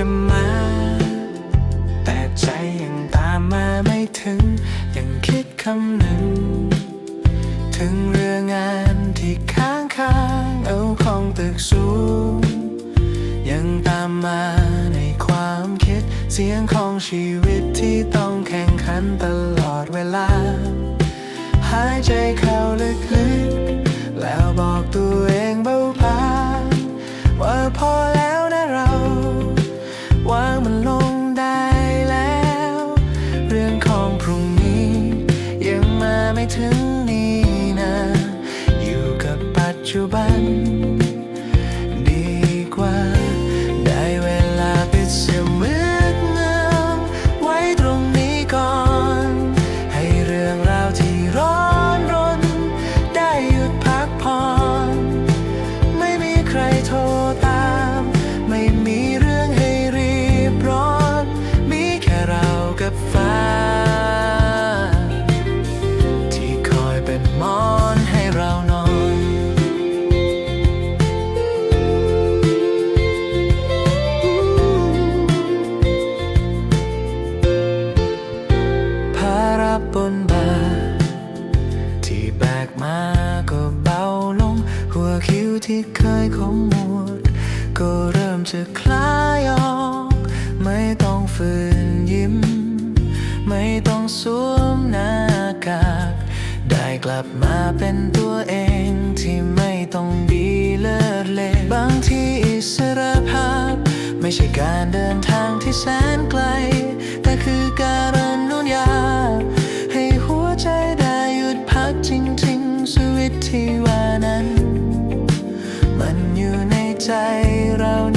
จะมา แต่ใจยังตามมาไม่ถึง ยังคิดคำหนึ่ง ถึงเรื่องงานที่ค้างค้างเอาของตึกสูง ยังตามมาในความคิดเสียงของชีวิตที่ต้องแข่งขันตลอดเวลา หายใจเข้าลึกๆ แล้วบอกตัวเอง ไม่ถึงนี่นะ อยู่กับปัจจุบัน ดีกว่า ได้เวลาปิดเสียมืดเงาไว้ตรงนี้ก่อน ให้เรื่องราวที่ร้อนรน ได้หยุดพักผ่อน ไม่มีใครโทรตาม ที่เคยขมวด ก็เริ่มจะคลายออก ไม่ต้องฝืนยิ้ม ไม่ต้องสวมหน้ากาก ได้กลับมาเป็นตัวเองที่ไม่ต้องดีเลิศเลบางทีอิสรภาพ ไม่ใช่การเดินทางที่แสนไกล around.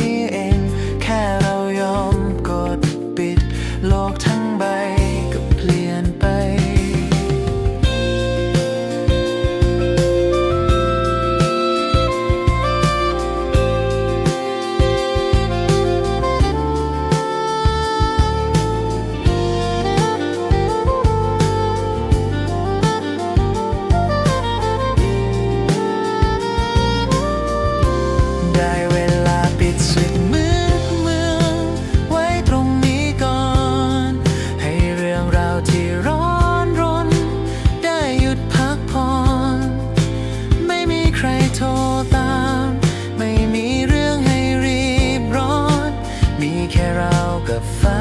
找个饭。